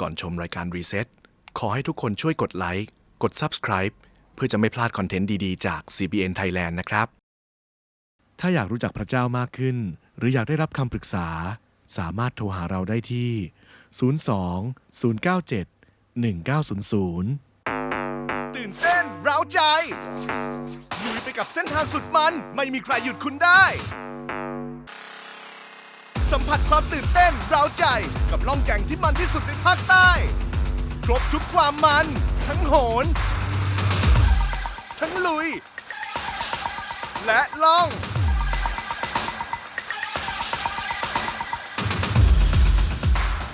ก่อนชมรายการรีเซ็ตขอให้ทุกคนช่วยกดไลค์ กด Subscribe เพื่อจะไม่พลาดคอนเทนต์ดีๆ จาก CBN Thailand นะครับ ถ้าอยากรู้จักพระเจ้ามากขึ้น หรืออยากได้รับคำปรึกษา สามารถโทรหาเราได้ที่ 02 097 1900ตื่นเต้นเร้าใจลุยไปกับเส้นทางสุดมัน ไม่มีใครหยุดคุณได้ สัมผัสความตื่นเต้นร้าวใจกับล่องแก่งที่มันที่สุดในภาคใต้ ครบทุกความมัน ทั้งโหน ทั้งลุย และล่อง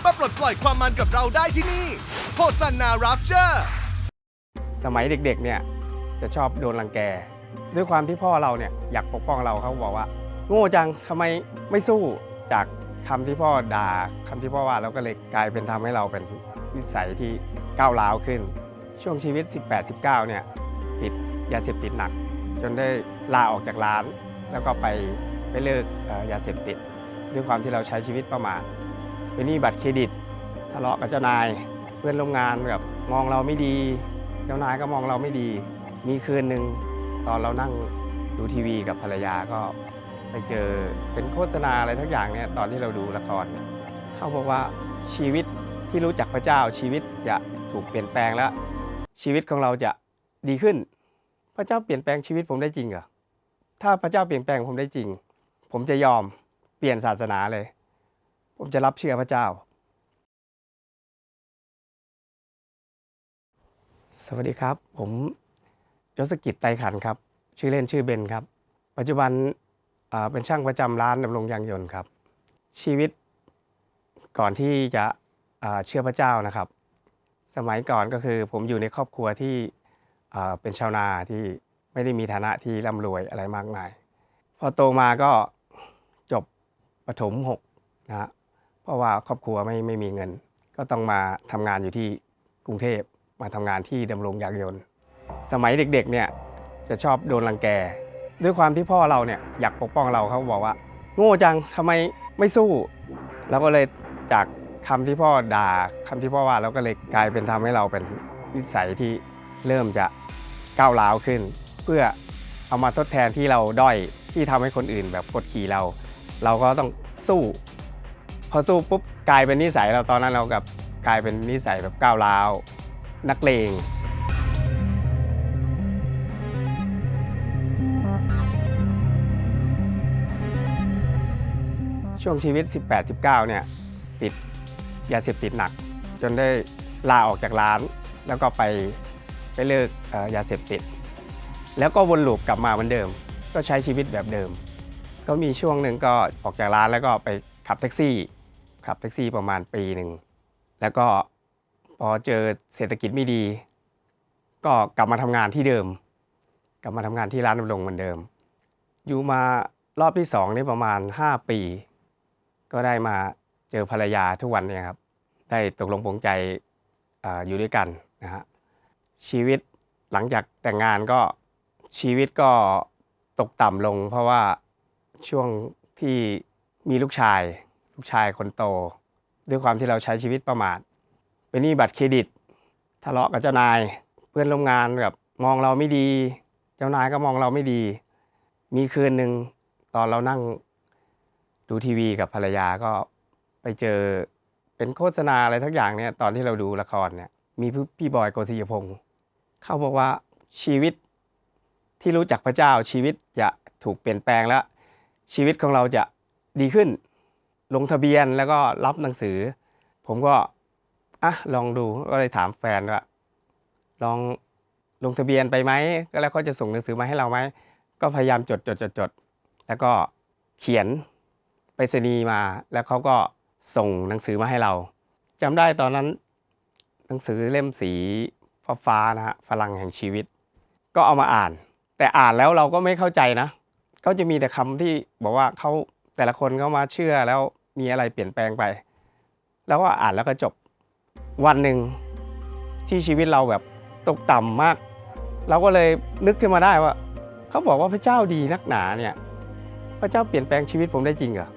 มาปลดปล่อยความมันกับเราได้ที่นี่โฮซันนารับเจอร์สมัยเด็กๆเนี่ยจะชอบโดนรังแก ด้วยความที่พ่อเราเนี่ยอยากปกป้องเราเขาบอกว่า โง่จังทำไมไม่สู้ จากคำที่พ่อด่าคำที่พ่อว่าเราก็เลยกลายเป็นทำให้เราเป็นวิสัยที่ก้าวร้าวขึ้น ช่วงชีวิต 18-19 เนี่ยติดยาเสพติดหนัก จนได้ลาออกจากร้าน แล้วก็ไปไปเลิกยาเสพติด ด้วยความที่เราใช้ชีวิตประมาทเป็นหนี้บัตรเครดิตทะเลาะกับเจ้านาย เพื่อนร่วมงานแบบมองเราไม่ดี เจ้านายก็มองเราไม่ดี มีคืนหนึ่งตอนเรานั่งดูทีวีกับภรรยาก็ ไปเจอเป็นโฆษณาอะไรทั้งอย่างเนี่ยตอนที่เราดูละครเนี่ยเขาบอกว่าชีวิตที่รู้จักพระเจ้าชีวิตจะถูกเปลี่ยนแปลงแล้ว ชีวิตของเราจะดีขึ้น พระเจ้าเปลี่ยนแปลงชีวิตผมได้จริงเหรอถ้าพระเจ้าเปลี่ยนแปลงผมได้จริง ผมจะยอมเปลี่ยนศาสนาเลย ผมจะรับเชื่อพระเจ้า สวัสดีครับ ผมยศกิจไตขันครับ ชื่อเล่นชื่อเบนครับ ปัจจุบัน เป็นช่างประจำร้านดำรงยางยนต์ครับ ชีวิตก่อนที่จะเชื่อพระเจ้านะครับ สมัยก่อนก็คือผมอยู่ในครอบครัวที่เป็นชาวนาที่ไม่ได้มีฐานะที่ร่ำรวยอะไรมากมาย พอโตมาก็จบประถมหกนะฮะเพราะว่าครอบครัวไม่ไม่มีเงิน ก็ต้องมาทำงานอยู่ที่กรุงเทพมาทำงานที่ดำรงยางยนต์ สมัยเด็กๆเนี่ยจะชอบโดนรังแก ด้วยความที่พ่อเราเนี่ยอยากปกป้องเราเขาบอกว่า โง่จังทำไมไม่สู้เราก็เลยจากคำที่พ่อด่าคำที่พ่อว่าเราก็เลยกลายเป็นทำให้เราเป็นนิสัยที่เริ่มจะก้าวร้าวขึ้น เพื่อเอามาทดแทนที่เราด้อยที่ทำให้คนอื่นแบบกดขี่เรา เราก็ต้องสู้ พอสู้ปุ๊บกลายเป็นนิสัยเราตอนนั้นเรากับกลายเป็นนิสัยแบบก้าวร้าว นักเลง ช่วงชีวิต 18-19 เนี่ยติดยาเสพติดหนัก จนได้ลาออกจากร้าน แล้วก็ไปไปเลิกเอ่อยาเสพติด แล้วก็วนลูปกลับมาเหมือนเดิม ก็ใช้ชีวิตแบบเดิม ก็มีช่วงหนึ่งก็ออกจากร้านแล้วก็ไปขับแท็กซี่ ขับแท็กซี่ประมาณปีหนึ่ง แล้วก็พอเจอเศรษฐกิจไม่ดี ก็กลับมาทำงานที่เดิม กลับมาทำงานที่ร้านดำรงเหมือนเดิม อยู่มารอบที่สองนี่ประมาณ 5 ปี ก็ได้มาเจอภรรยาทุกวันเนี่ยครับ ได้ตกลงปลงใจออยู่ด้วยกันนะฮะชีวิตหลังจากแต่งงานก็ชีวิตก็ตกต่ำลง เพราะว่าช่วงที่มีลูกชาย ลูกชายคนโต ด้วยความที่เราใช้ชีวิตประมาทเป็นหนี้บัตรเครดิต ทะเลาะกับเจ้านายเพื่อนร่วมงานแบบมองเราไม่ดี เจ้านายก็มองเราไม่ดี มีคืนหนึ่งตอนเรานั่ง ดูทีวีกับภรรยาก็ไปเจอเป็นโฆษณาอะไรทักอย่างเนี่ยตอนที่เราดูละครเนี่ยมีพี่บอยโกศิยพงศ์เขาบอกว่าชีวิตที่รู้จักพระเจ้าชีวิตจะถูกเปลี่ยนแปลงแล้ว ชีวิตของเราจะดีขึ้น ลงทะเบียนแล้วก็รับหนังสือ ผมก็อะลองดูก็เลยถามแฟนว่าลองลงทะเบียนไปไหมก็แล้วเขาจะส่งหนังสือมาให้เราไหมก็พยายามจดจดจดจดแล้วก็เขียน ไปรษณีย์มา แล้วเขาก็ส่งหนังสือมาให้เราจำได้ตอนนั้น หนังสือเล่มสีฟ้าๆนะฮะพลังแห่งชีวิต ก็เอามาอ่าน แต่อ่านแล้วเราก็ไม่เข้าใจนะเขาจะมีแต่คำที่บอกว่าเขาแต่ละคนเขามาเชื่อแล้วมีอะไรเปลี่ยนแปลงไป แล้วก็อ่านแล้วก็จบวันหนึ่งที่ชีวิตเราแบบตกต่ำมาก เราก็เลยนึกขึ้นมาได้ว่า เขาบอกว่าพระเจ้าดีนักหนาเนี่ยพระเจ้าเปลี่ยนแปลงชีวิตผมได้จริงเหรอ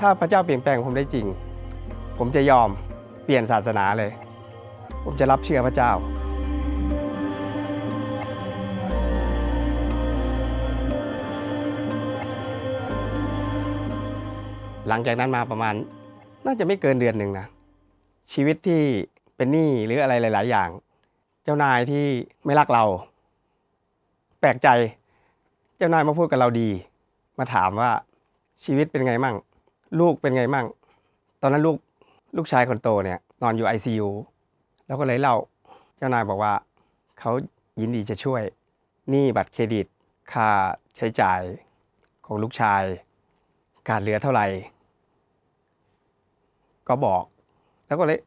ถ้าพระเจ้าเปลี่ยนแปลงผมได้จริง ผมจะยอมเปลี่ยนศาสนาเลย ผมจะรับเชื่อพระเจ้า หลังจากนั้นมาประมาณน่าจะไม่เกินเดือนหนึ่งนะ ชีวิตที่เป็นหนี้หรืออะไรหลาย ๆ อย่าง เจ้านายที่ไม่รักเรา แปลกใจ เจ้านายมาพูดกับเราดี มาถามว่าชีวิตเป็นไงมั่ง ลูกเป็นไงมั่ง ตอนนั้นลูกลูกชายคนโตเนี่ย นอนอยู่ ICU แล้วก็เลยเล่าเจ้านายบอกว่า เขายินดีจะช่วยหนี้บัตรเครดิต ค่าใช้จ่ายของลูกชาย การเหลือเท่าไหร่ ก็บอก แล้วก็เลย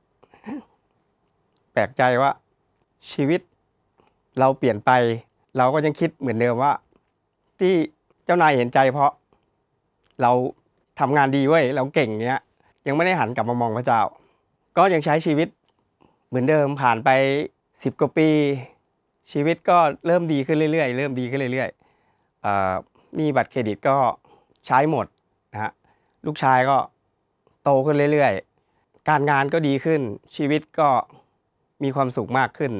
แปลกใจว่าชีวิตเราเปลี่ยนไป เราก็ยังคิดเหมือนเดิมว่า ที่เจ้านายเห็นใจเพราะเรา ทำงานดีเว้ยเราเก่งเนี้ย ยังไม่ได้หันกลับมามองพระเจ้า ก็ยังใช้ชีวิตเหมือนเดิมผ่านไปสิบกว่าปี ชีวิตก็เริ่มดีขึ้นเรื่อยๆ เริ่มดีขึ้นเรื่อยๆเอ่อหนี่บัตรเครดิตก็ใช้หมดนะฮะลูกชายก็โตขึ้นเรื่อยๆ การงานก็ดีขึ้น ชีวิตก็มีความสุขมากขึ้น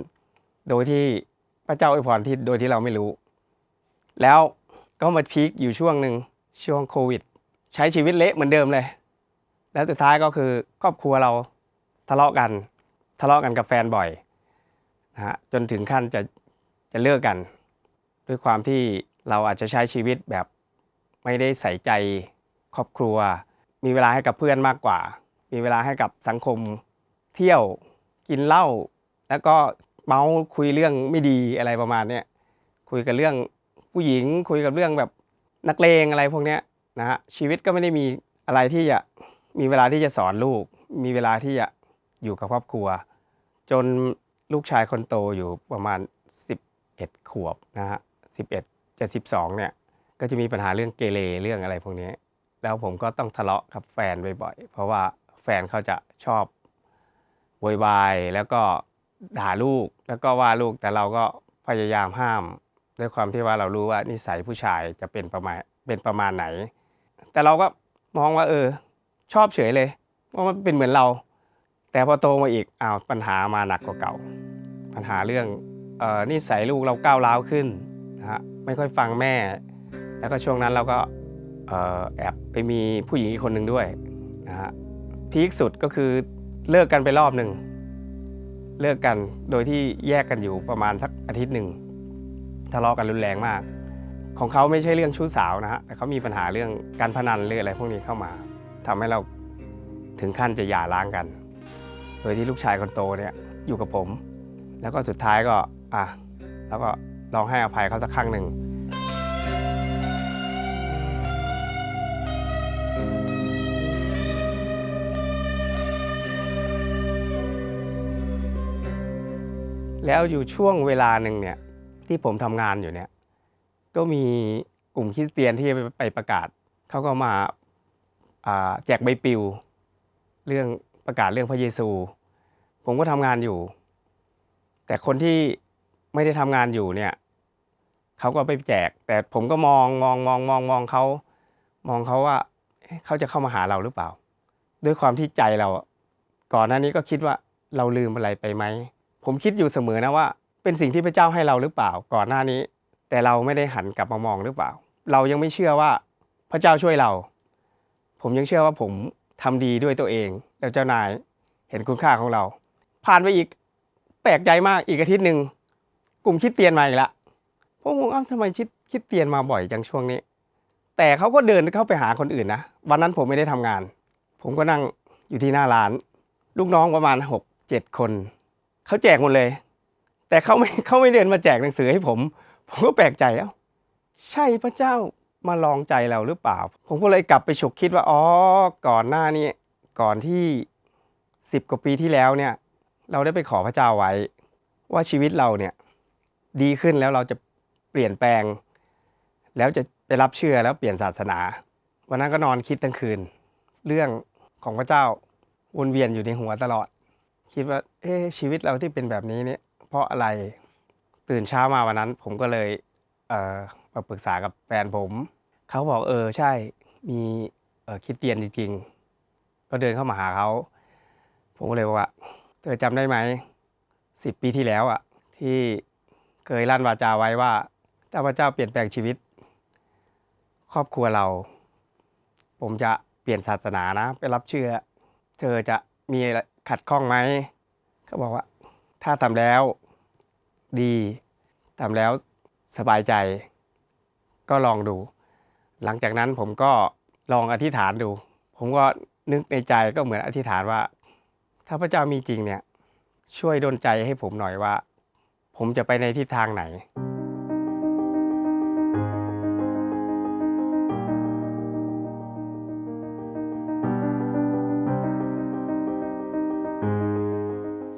โดยที่พระเจ้าอวยพรที่โดยที่เราไม่รู้ แล้วก็มาพีคอยู่ช่วงหนึ่งช่วงโควิด ใช้ชีวิตเละเหมือนเดิมเลย แล้วสุดท้ายก็คือครอบครัวเราทะเลาะกัน ทะเลาะกันกับแฟนบ่อยนะฮะจนถึงขั้นจะจะเลิกกัน ด้วยความที่เราอาจจะใช้ชีวิตแบบไม่ได้ใส่ใจครอบครัว มีเวลาให้กับเพื่อนมากกว่า มีเวลาให้กับสังคมเที่ยวกินเหล้าแล้วก็เมาคุยเรื่องไม่ดีอะไรประมาณเนี้ยคุยกับเรื่องผู้หญิงคุยกับเรื่องแบบนักเลงอะไรพวกเนี้ย นะฮะชีวิตก็ไม่ได้มีอะไรที่จะมีเวลาที่จะสอนลูก มีเวลาที่จะอยู่กับครอบครัว จนลูกชายคนโตอยู่ประมาณ 11 ขวบนะฮะ11จะ12เนี่ยก็จะมีปัญหาเรื่องเกเรเรื่องอะไรพวกนี้แล้วผมก็ต้องทะเลาะกับแฟนบ่อยๆเพราะว่าแฟนเขาจะชอบโวยวายแล้วก็ด่าลูกแล้วก็ว่าลูกแต่เราก็พยายามห้าม ด้วยความที่ว่าเรารู้ว่านิสัยผู้ชายจะเป็นประมาณเป็นประมาณไหน แต่เราก็มองว่าเออ ชอบเฉยเลยว่ามันเป็นเหมือนเรา แต่พอโตมาอีกอ้าวปัญหามาหนักกว่าเก่า ปัญหาเรื่องออนิสัยลูกเราก้าวร้าวขึ้นนะฮะไม่ค่อยฟังแม่ แล้วก็ช่วงนั้นเราก็แอบไปมีผู้หญิงอีกคนหนึ่งด้วยนะฮะพีคสุดก็คือเลิกกันไปรอบหนึ่งเลิกกันโดยที่แยกกันอยู่ประมาณสักอาทิตย์หนึ่งทะเลาะกันรุนแรงมาก ของเขาไม่ใช่เรื่องชู้สาวนะฮะแต่เขามีปัญหาเรื่องการพนันเรื่องอะไรพวกนี้เข้ามาทำให้เราถึงขั้นจะหย่าร้างกัน โดยที่ลูกชายคนโตเนี่ยอยู่กับผม แล้วก็สุดท้ายก็อะแล้วก็ลองให้อภัยเขาสักครั้งหนึ่งแล้วอยู่ช่วงเวลาหนึ่งเนี่ยที่ผมทำงานอยู่เนี่ย ก็มีกลุ่มคริสเตียนที่ไปประกาศเขาก็มาแจกใบปลิว เรื่องประกาศเรื่องพระเยซู ผมก็ทำงานอยู่ แต่คนที่ไม่ได้ทำงานอยู่เนี่ยเขาก็ไปแจก แต่ผมก็มองมองมองมองมองเขามองเขาว่าเขาจะเข้ามาหาเราหรือเปล่า ด้วยความที่ใจเรา ก่อนหน้านี้ก็คิดว่าเราลืมอะไรไปไหมผมคิดอยู่เสมอนะว่า เป็นสิ่งที่พระเจ้าให้เราหรือเปล่า ก่อนหน้านี้ แต่เราไม่ได้หันกลับมามองหรือเปล่า เรายังไม่เชื่อว่าพระเจ้าช่วยเรา ผมยังเชื่อว่าผมทำดีด้วยตัวเอง แล้วเจ้านายเห็นคุณค่าของเรา ผ่านไปอีกแปลกใจมากอีกอาทิตย์หนึ่งกลุ่มคิดเตียนมาอีกละผมงงอ้าวทำไมคิดคิดเตียนมาบ่อยจังช่วงนี้ แต่เขาก็เดินเข้าไปหาคนอื่นนะวันนั้นผมไม่ได้ทำงาน ผมก็นั่งอยู่ที่หน้าร้าน ลูกน้องประมาณหกเจ็ดคนเขาแจกหมดเลย แต่เขาไม่เขาไม่เดินมาแจกหนังสือให้ผม ผมก็แปลกใจเอ้าใช่พระเจ้ามาลองใจเราหรือเปล่า ผมก็เลยกลับไปฉุกคิดว่า อ๋อ ก่อนหน้านี้ ก่อนที่สิบกว่าปีที่แล้วเนี่ย เราได้ไปขอพระเจ้าไว้ ว่าชีวิตเราเนี่ยดีขึ้นแล้วเราจะเปลี่ยนแปลง แล้วจะไปรับเชื่อแล้วเปลี่ยนศาสนา วันนั้นก็นอนคิดทั้งคืน เรื่องของพระเจ้าวนเวียนอยู่ในหัวตลอด คิดว่า เอ๊ชีวิตเราที่เป็นแบบนี้เนี่ยเพราะอะไร ตื่นเช้ามาวันนั้น ผมก็เลยเออมาปรึกษากับแฟนผม เขาบอกเออใช่มีเออคิดเตียนจริงๆ ก็เดินเข้ามาหาเขา ผมก็เลยบอกว่าเธอจำได้ไหมสิบปีที่แล้วอะที่เคยลั่นวาจาไว้ว่าถ้าพระเจ้าเปลี่ยนแปลงชีวิต ครอบครัวเรา ผมจะเปลี่ยนศาสนานะ ไปรับเชื่อ เธอจะมีอะไรขัดข้องไหมเขาบอกว่า ถ้าทำแล้ว ดี ทำแล้วสบายใจ ก็ลองดู หลังจากนั้นผมก็ลองอธิษฐานดู ผมก็นึกในใจก็เหมือนอธิษฐานว่า ถ้าพระเจ้ามีจริงเนี่ยช่วยดลใจให้ผมหน่อยว่า ผมจะไปในทิศทางไหน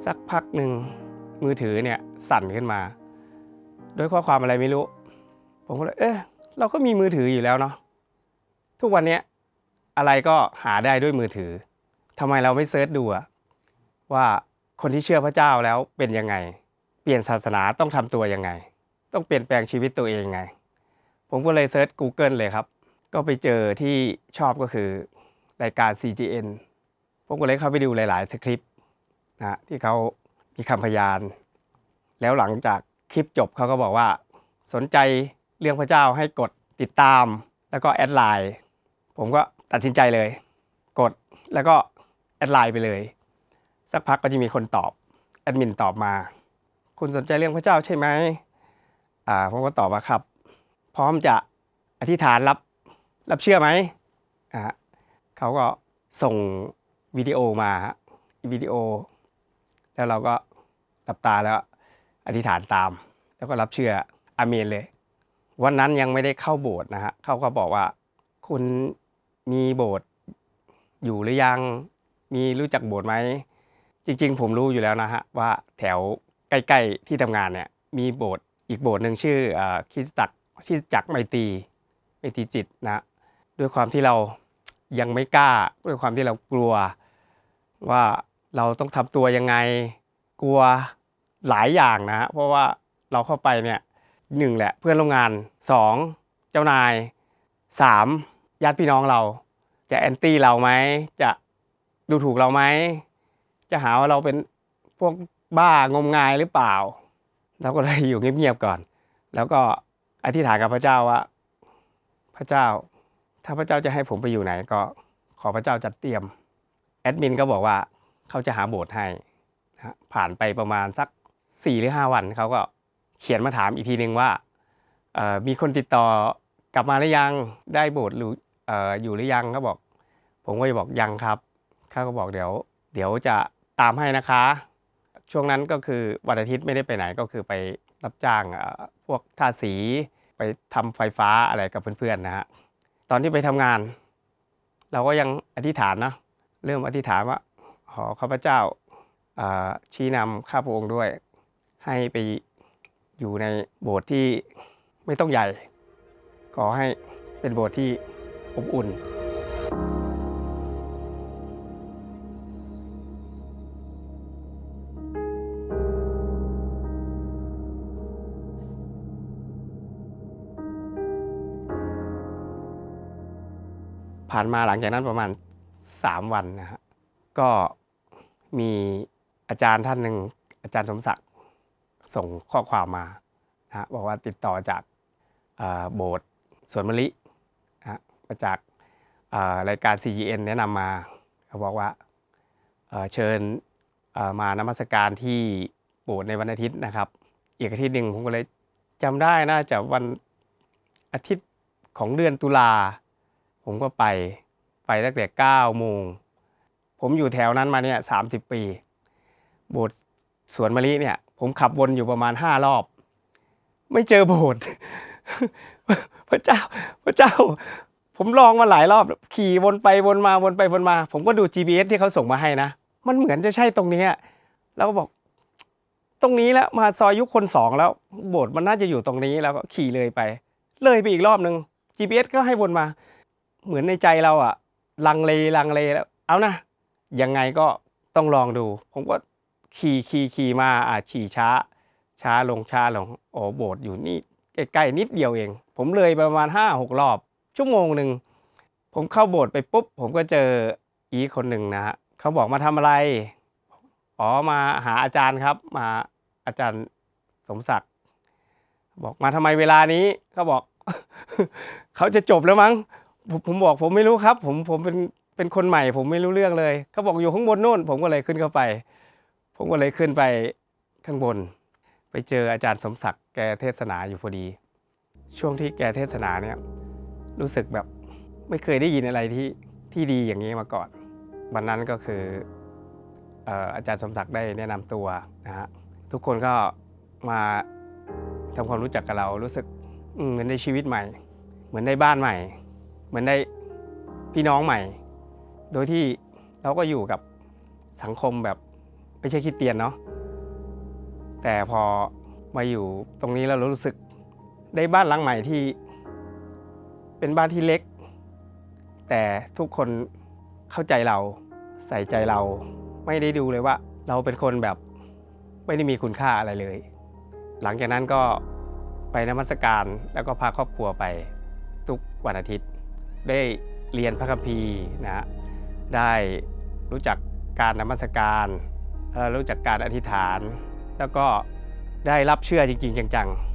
สักพักหนึ่งมือถือเนี่ยสั่นขึ้นมา ด้วยข้อความอะไรไม่รู้ ผมก็เลยเอ๊ะเราก็มีมือถืออยู่แล้วเนาะทุกวันนี้อะไรก็หาได้ด้วยมือถือทำไมเราไม่เซิร์ชดูอะว่าคนที่เชื่อพระเจ้าแล้วเป็นยังไง เปลี่ยนศาสนาต้องทำตัวยังไง ต้องเปลี่ยนแปลงชีวิตตัวเองไง ผมก็เลยเซิร์ช Google เลยครับ ก็ไปเจอที่ชอบก็คือรายการ CGN ผมก็เลยเข้าไปดูหลาย ๆ สคริปต์นะที่เขามีคำพยาน แล้วหลังจาก คลิปจบเขาก็บอกว่า สนใจเรื่องพระเจ้าให้กดติดตาม แล้วก็แอดไลน์ผมก็ตัดสินใจเลย กดแล้วก็แอดไลน์ไปเลย สักพักก็จะมีคนตอบแอดมินตอบมา คุณสนใจเรื่องพระเจ้าใช่ไหมอ่าผมก็ตอบว่าครับ พร้อมจะอธิษฐานรับรับเชื่อไหมอ่าเขาก็ส่งวิดีโอมาฮะวิดีโอ แล้วเราก็หลับตาแล้ว อธิษฐานตาม แล้วก็รับเชื่ออาเมนเลย วันนั้นยังไม่ได้เข้าโบสถ์นะฮะเขาก็บอกว่า คุณมีโบสถ์อยู่หรือยังมีรู้จักโบสถ์ไหมจริง ๆ ผมรู้อยู่แล้วนะฮะว่าแถวใกล้ๆที่ทำงานเนี่ยมีโบสถ์อีกโบสถ์หนึ่งชื่ออคริสตักคริสตจักไมตรีไมตรีจิตนะด้วยความที่เรายังไม่กล้าด้วยความที่เรากลัว ว่าเราต้องทำตัวยังไงกลัว หลายอย่างนะฮะเพราะว่าเราเข้าไปเนี่ยหนึ่งแหละเพื่อนร่วมงานสองเจ้านายสามญาติพี่น้องเรา จะแอนตี้เราไหมจะดูถูกเราไหมจะหาว่าเราเป็นพวกบ้างมงายหรือเปล่าเราก็เลยอยู่เงียบๆก่อน แล้วก็อธิษฐานกับพระเจ้าว่า พระเจ้า ถ้าพระเจ้าจะให้ผมไปอยู่ไหน ก็ขอพระเจ้าจัดเตรียมแอดมินก็บอกว่าเขาจะหาโบสถ์ให้ผ่านไปประมาณสัก 4 หรือ 5 วันเขาก็เขียนมาถามอีกทีหนึ่งว่ามีคนติดต่อกลับมาหรือยังได้โบสถ์หรืออยู่หรือยังเขาบอก ผมก็จะบอกยังครับเขาก็บอกเดี๋ยว เดี๋ยวจะตามให้นะคะ ช่วงนั้นก็คือวันอาทิตย์ไม่ได้ไปไหนก็คือไปรับจ้างพวกทาสีไปทำไฟฟ้าอะไรกับเพื่อนๆนะฮะตอนที่ไปทำงาน เราก็ยังอธิษฐานนะเริ่มอธิษฐานว่าขอข้าพเจ้าชี้นำข้าพระองค์ด้วย ให้ไปอยู่ในโบสถ์ที่ไม่ต้องใหญ่ ขอให้เป็นโบสถ์ที่อบอุ่น ผ่านมาหลังจากนั้นประมาณ 3 วันนะฮะก็มีอาจารย์ท่านหนึ่งอาจารย์สมศักดิ์ ส่งข้อความมานะบอกว่าติดต่อจากโบสถ์สวนมะลินะมาจากรายการ CGN แนะนำมาเขาบอกว่าเชิญมานมัสการที่โบสถ์ในวันอาทิตย์นะครับ อีกอาทิตย์หนึ่งผมก็เลยจำได้น่าจะวันอาทิตย์ของเดือนตุลาผมก็ไปไปตั้งแต่เก้าโมง ผมอยู่แถวนั้นมาเนี่ยสามสิบปี โบสถ์สวนมะลิเนี่ย ผมขับวนอยู่ประมาณห้ารอบ ไม่เจอโบสถ์พระเจ้า พระเจ้า ผมลองมาหลายรอบ ขี่วนไปวนมาวนไปวนมา ผมก็ดู GPS ที่เขาส่งมาให้นะ มันเหมือนจะใช่ตรงนี้แล้วก็บอก ตรงนี้แล้วมาซอยยุคคนสองแล้ว โบสถ์มันน่าจะอยู่ตรงนี้แล้วก็ขี่เลยไป เลยไปอีกรอบหนึ่ง GPS ก็ให้วนมา เหมือนในใจเราอะลังเลลังเลแล้ว เอานะยังไงก็ต้องลองดู ผมก็ ขี่ขี่ขี่มาอะขี่ช้า ช้าลงช้าลงโอ้โบสถ์อยู่นี่ใกล้ๆนิดเดียวเอง ผมเลยประมาณห้าหกรอบ ชั่วโมงหนึ่งผมเข้าโบสถ์ไปปุ๊บ ผมก็เจออีคนหนึ่งนะฮะเขาบอกมาทำอะไรอ๋อมาหาอาจารย์ครับมาอาจารย์สมศักดิ์บอกมาทำไมเวลานี้เขาบอกเขาจะจบแล้วมั้งผมผมบอกผมไม่รู้ครับ ผมผมเป็นเป็นคนใหม่ ผมไม่รู้เรื่องเลยเขาบอกอยู่ข้างบนนู่น ผมก็เลยขึ้นเข้าไป ผมก็เลยขึ้นไปข้างบน ไปเจออาจารย์สมศักดิ์แกเทศนาอยู่พอดี ช่วงที่แกเทศนาเนี่ยรู้สึกแบบไม่เคยได้ยินอะไรที่ที่ดีอย่างนี้มาก่อน วันนั้นก็คืออาจารย์สมศักดิ์ได้แนะนำตัวนะฮะทุกคนก็มาทำความรู้จักกับเรารู้สึกเหมือนได้ชีวิตใหม่ เหมือนได้บ้านใหม่ เหมือนได้พี่น้องใหม่ โดยที่เราก็อยู่กับสังคมแบบ ไม่ใช่คิดเตียนเนาะแต่พอมาอยู่ตรงนี้แล้วเรารู้สึกได้บ้านหลังใหม่ที่ เป็นบ้านที่เล็ก แต่ทุกคนเข้าใจเราใส่ใจเรา ไม่ได้ดูเลยว่า เราเป็นคนแบบไม่ได้มีคุณค่าอะไรเลย หลังจากนั้นก็ไปนมัสการแล้วก็พาครอบครัวไป ทุกวันอาทิตย์ ได้เรียนพระคัมภีร์นะฮะได้รู้จักการนมัสการ รู้จักการอธิษฐาน แล้วก็ได้รับเชื่อจริง ๆ จัง ๆ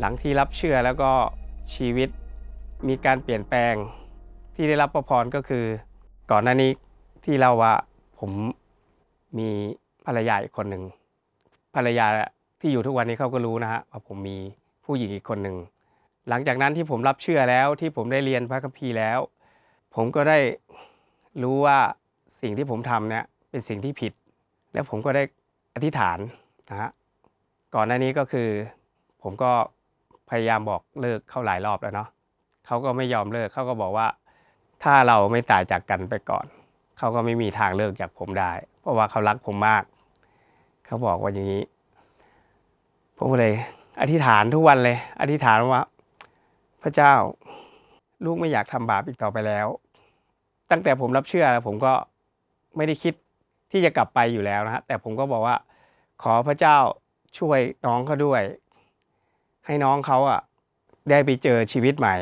หลังที่รับเชื่อแล้วก็ชีวิตมีการเปลี่ยนแปลงที่ได้รับพระพรก็คือ ก่อนหน้านี้ที่เราว่าผมมีภรรยาอีกคนหนึ่งภรรยาที่อยู่ทุกวันนี้เขาก็รู้นะฮะว่าผมมี ผู้หญิงอีกคนหนึ่ง หลังจากนั้นที่ผมรับเชื่อแล้วที่ผมได้เรียนพระคัมภีร์แล้ว ผมก็ได้รู้ว่าสิ่งที่ผมทำเนี่ยเป็นสิ่งที่ผิด แล้วผมก็ได้อธิษฐานนะฮะก่อนหน้านี้ก็คือ ผมก็พยายามบอกเลิกเขาหลายรอบแล้วเนาะเขาก็ไม่ยอมเลิกเขาก็บอกว่า ถ้าเราไม่ตายจากกันไปก่อนเขาก็ไม่มีทางเลิกจากผมได้ เพราะว่าเขารักผมมาก เขาบอกว่าอย่างนี้ ผมก็เลย อธิษฐานทุกวันเลย อธิษฐานว่า พระเจ้า ลูกไม่อยากทำบาปอีกต่อไปแล้ว ตั้งแต่ผมรับเชื่อผมก็ไม่ได้คิดที่จะกลับไปอยู่แล้วนะฮะแต่ผมก็บอกว่า ขอพระเจ้าช่วยน้องเขาด้วย ให้น้องเขาอะได้ไปเจอชีวิตใหม่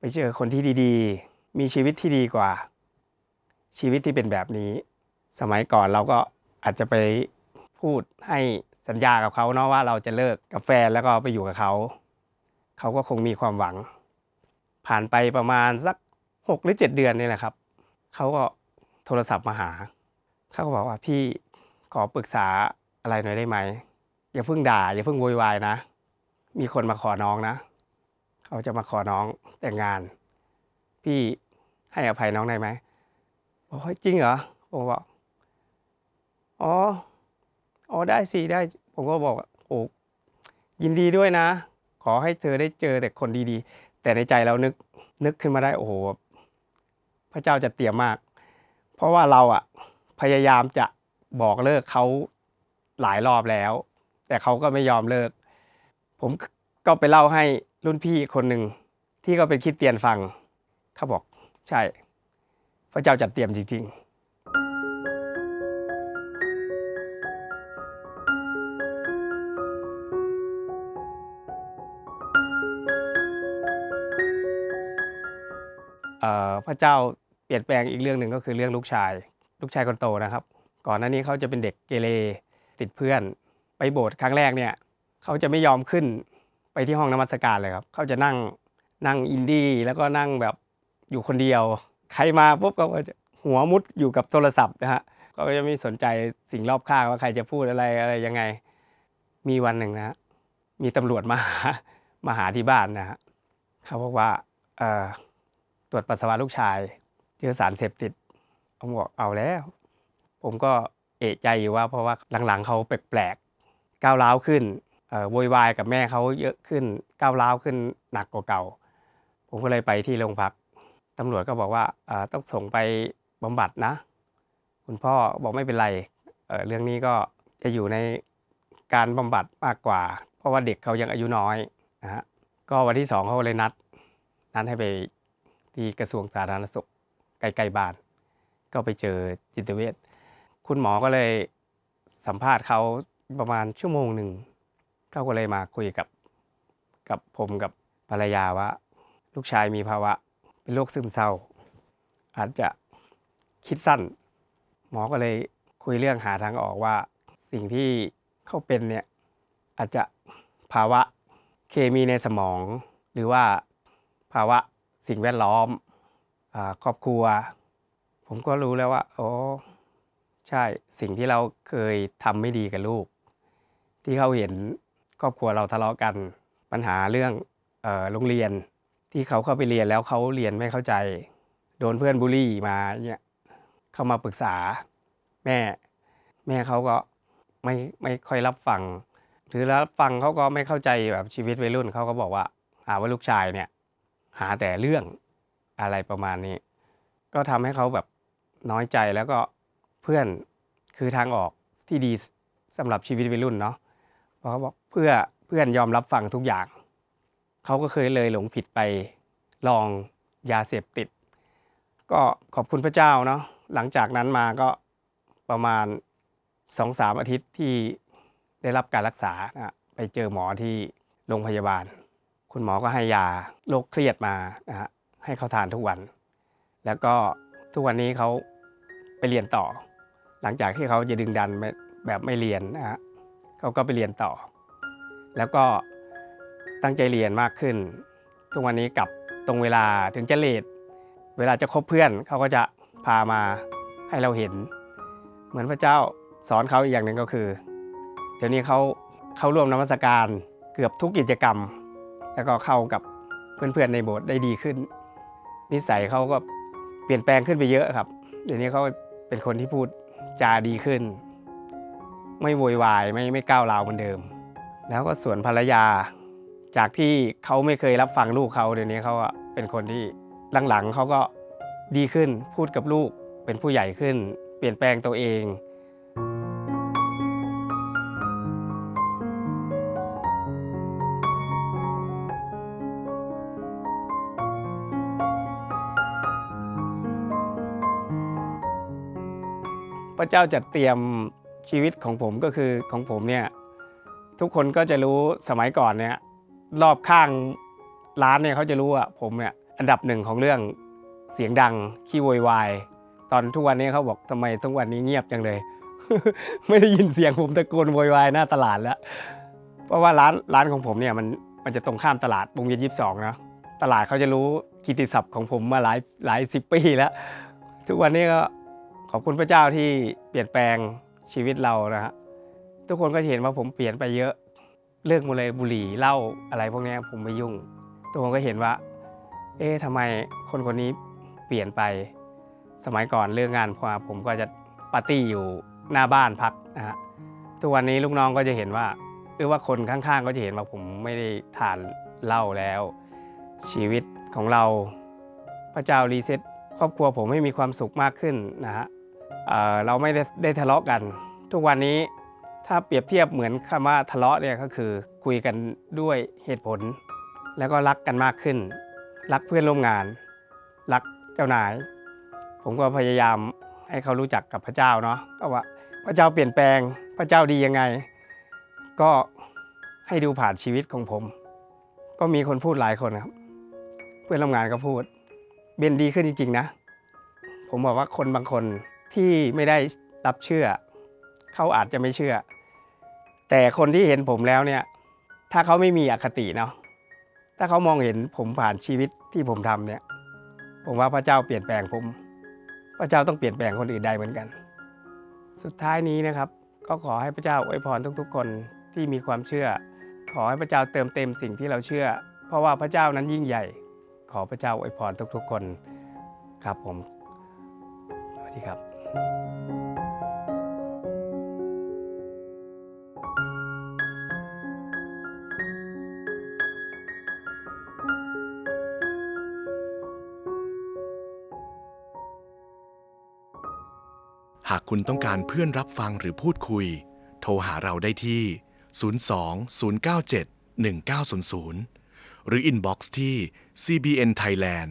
ไปเจอคนที่ดีๆ มีชีวิตที่ดีกว่า ชีวิตที่เป็นแบบนี้ สมัยก่อนเราก็อาจจะไปพูดให้ สัญญากับเขาเนาะว่าเราจะเลิกกับแฟนแล้วก็ไปอยู่กับเขา เขาก็คงมีความหวัง ผ่านไปประมาณสักหกหรือเจ็ดเดือนนี่แหละครับ เขาก็โทรศัพท์มาหา เขาก็บอกว่าพี่ขอปรึกษาอะไรหน่อยได้ไหม อย่าเพิ่งด่า อย่าเพิ่งโวยวายนะ มีคนมาขอน้องนะ เขาจะมาขอน้องแต่งงาน พี่ให้อภัยน้องได้ไหมบอกว่าจริงเหรอผมบอกอ๋อ อ๋อได้สิได้ ผมก็บอกโอ้ยินดีด้วยนะ ขอให้เธอได้เจอแต่คนดีๆ แต่ในใจเรานึกนึกขึ้นมาได้โอ้โหพระเจ้าจะเตรียมมาก เพราะว่าเราอะพยายามจะบอกเลิกเขาหลายรอบแล้ว แต่เขาก็ไม่ยอมเลิก ผมก็ไปเล่าให้รุ่นพี่คนหนึ่งที่ก็เป็นคิดเตียนฟังเขาบอกใช่ พระเจ้าจัดเตรียมจริง ๆ พระเจ้าเปลี่ยนแปลงอีกเรื่องหนึ่งก็คือเรื่องลูกชาย ลูกชายคนโตนะครับ ก่อนหน้านี้เขาจะเป็นเด็กเกเรติดเพื่อนไปโบสถ์ครั้งแรกเนี่ยเขาจะไม่ยอมขึ้นไปที่ห้องนมัสการเลยครับเขาจะนั่งนั่งอินดี้แล้วก็นั่งแบบอยู่คนเดียว ใครมาปุ๊บเขาก็จะหัวมุดอยู่กับโทรศัพท์นะฮะเขาก็จะไม่สนใจสิ่งรอบข้างว่าใครจะพูดอะไรอะไรยังไง มีวันหนึ่งนะมีตำรวจมาหามาหาที่บ้านนะฮะเขาบอกว่าเอ่อ รวจปัสสาวะลูกชาย เจอสารเสพติดผมบอกเอาแล้ว ผมก็เอะใจอยู่ว่าเพราะว่าหลังๆเขาแปลกๆก้าวร้าวขึ้นโวยวายกับแม่เขาเยอะขึ้นก้าวร้าวขึ้นหนักกว่าเก่า ผมก็เลยไปที่โรงพักตำรวจก็บอกว่าต้องส่งไปบำบัดนะ คุณพ่อบอกไม่เป็นไรเเรื่องนี้ก็จะอยู่ในการบำบัดมากกว่า เพราะว่าเด็กเขายังอายุน้อยนะฮะก็วันที่สองเขาเลยนัดนัดให้ไป ที่กระทรวงสาธารณสุขใกล้ๆบ้าน ก็ไปเจอจิตเวชคุณหมอก็เลยสัมภาษณ์เขาประมาณชั่วโมงหนึ่งเขาก็เลยมาคุยกับกับผมกับภรรยาว่า ลูกชายมีภาวะเป็นโรคซึมเศร้า อาจจะคิดสั้น หมอก็เลยคุยเรื่องหาทางออกว่าสิ่งที่เขาเป็นเนี่ยอาจจะภาวะเคมีในสมอง หรือว่าภาวะ สิ่งแวดล้อมอครอบครัว ผมก็รู้แล้วว่าโอ้ใช่สิ่งที่เราเคยทำไม่ดีกับลูก ที่เขาเห็นครอบครัวเราทะเลาะกันปัญหาเรื่องโรงเรียนที่เขาเข้าไปเรียนแล้วเขาเรียนไม่เข้าใจ โดนเพื่อนบูลลี่มาเนี่ยเข้ามาปรึกษาแม่ แม่เขาก็ไม่ไม่ค่อยรับฟังหรือรับฟังเขาก็ไม่เข้าใจแบบชีวิตวัยรุ่นเขาก็บอกว่าหาว่าลูกชายเนี่ย หาแต่เรื่องอะไรประมาณนี้ ก็ทำให้เขาแบบน้อยใจแล้วก็เพื่อนคือทางออกที่ดีสำหรับชีวิตวัยรุ่นเนาะเพราะเขาบอกเพื่อเพื่อนยอมรับฟังทุกอย่าง เขาก็เคยเลยหลงผิดไปลองยาเสพติด ก็ขอบคุณพระเจ้าเนาะหลังจากนั้นมาก็ประมาณสองสามอาทิตย์ที่ได้รับการรักษานะไปเจอหมอที่โรงพยาบาล คุณหมอก็ให้ยาโรคเครียดมานะฮะให้เขาทานทุกวัน แล้วก็ทุกวันนี้เขาไปเรียนต่อ หลังจากที่เขาจะดึงดันแบบไม่เรียนนะฮะเขาก็ไปเรียนต่อ แล้วก็ตั้งใจเรียนมากขึ้น ทุกวันนี้กลับตรงเวลาถึงจะเลทเวลาจะคบเพื่อนเขาก็จะพามาให้เราเห็น เหมือนพระเจ้าสอนเขาอีกอย่างหนึ่งก็คือ เดี๋ยวนี้เขาเข้าร่วมนมัสการเกือบทุกกิจกรรม แล้วก็เข้ากับเพื่อนๆในโบสถ์ได้ดีขึ้น นิสัยเขาก็เปลี่ยนแปลงขึ้นไปเยอะครับเดี๋ยวนี้เขาเป็นคนที่พูดจาดีขึ้น ไม่โวยวายไม่ไม่ก้าวร้าวเหมือนเดิม แล้วก็ส่วนภรรยา จากที่เขาไม่เคยรับฟังลูกเขาเดี๋ยวนี้เขาเป็นคนที่หลังๆเขาก็ดีขึ้นพูดกับลูกเป็นผู้ใหญ่ขึ้น เปลี่ยนแปลงตัวเอง พระเจ้าจัดเตรียมชีวิตของผมก็คือของผมเนี่ยทุกคนก็จะรู้สมัยก่อนเนี่ยรอบข้างร้านเนี่ยเขาจะรู้ว่าผมเนี่ยอันดับหนึ่งของเรื่องเสียงดังขี้โวยวายตอนทุกวันนี้เขาบอกทำไมทุกวันนี้เงียบจังเลย ไม่ได้ยินเสียงผมตะโกนโวยวายหน้าตลาดแล้ว เพราะว่าร้านร้านของผมเนี่ยมันมันจะตรงข้ามตลาดวงเวียนยี่สิบสองนะตลาดเขาจะรู้กิติศัพท์ของผมมาหลายหลายสิบปีแล้ว ทุกวันนี้ก็ ขอบคุณพระเจ้าที่เปลี่ยนแปลงชีวิตเรานะฮะทุกคนก็จะเห็นว่าผมเปลี่ยนไปเยอะเลิกหมดเลยบุหรี่เหล้าอะไรพวกนี้ผมไม่ยุ่ง ทุกคนก็เห็นว่า เอ๊ะทำไมคนคนนี้เปลี่ยนไป สมัยก่อนเรื่องงานพอผมก็จะปาร์ตี้อยู่หน้าบ้านพักนะฮะทุกวันนี้ลูกน้องก็จะเห็นว่าหรือว่าคนข้างๆก็จะเห็นว่าผมไม่ได้ทานเหล้าแล้ว ชีวิตของเรา พระเจ้ารีเซ็ตครอบครัวผมให้มีความสุขมากขึ้นนะฮะ เราไม่ได้ได้ทะเลาะกัน ทุกวันนี้ถ้าเปรียบเทียบเหมือนคำว่าทะเลาะเนี่ยก็คือคุยกันด้วยเหตุผล แล้วก็รักกันมากขึ้น รักเพื่อนร่วมงาน รักเจ้านาย ผมก็พยายามให้เขารู้จักกับพระเจ้าเนาะก็ว่าพระเจ้าเปลี่ยนแปลงพระเจ้าดียังไง ก็ให้ดูผ่านชีวิตของผม ก็มีคนพูดหลายคนครับ เพื่อนร่วมงานก็พูด เบนดีขึ้นจริง ๆ นะ ผมบอกว่าคนบางคน ที่ไม่ได้รับเชื่อ เขาอาจจะไม่เชื่อ แต่คนที่เห็นผมแล้วเนี่ย ถ้าเขาไม่มีอคติเนาะถ้าเขามองเห็นผมผ่านชีวิตที่ผมทำเนี่ย ผมว่าพระเจ้าเปลี่ยนแปลงผม พระเจ้าต้องเปลี่ยนแปลงคนอื่นได้เหมือนกัน สุดท้ายนี้นะครับ ก็ขอให้พระเจ้าอวยพรทุกๆ คนที่มีความเชื่อ ขอให้พระเจ้าเติมเต็มสิ่งที่เราเชื่อ เพราะว่าพระเจ้านั้นยิ่งใหญ่ ขอพระเจ้าอวยพรทุกๆ คนครับผมสวัสดีครับ หากคุณต้องการเพื่อนรับฟังหรือพูดคุย โทรหาเราได้ที่ 02 097 1900 หรืออินบ็อกซ์ที่ cbn thailand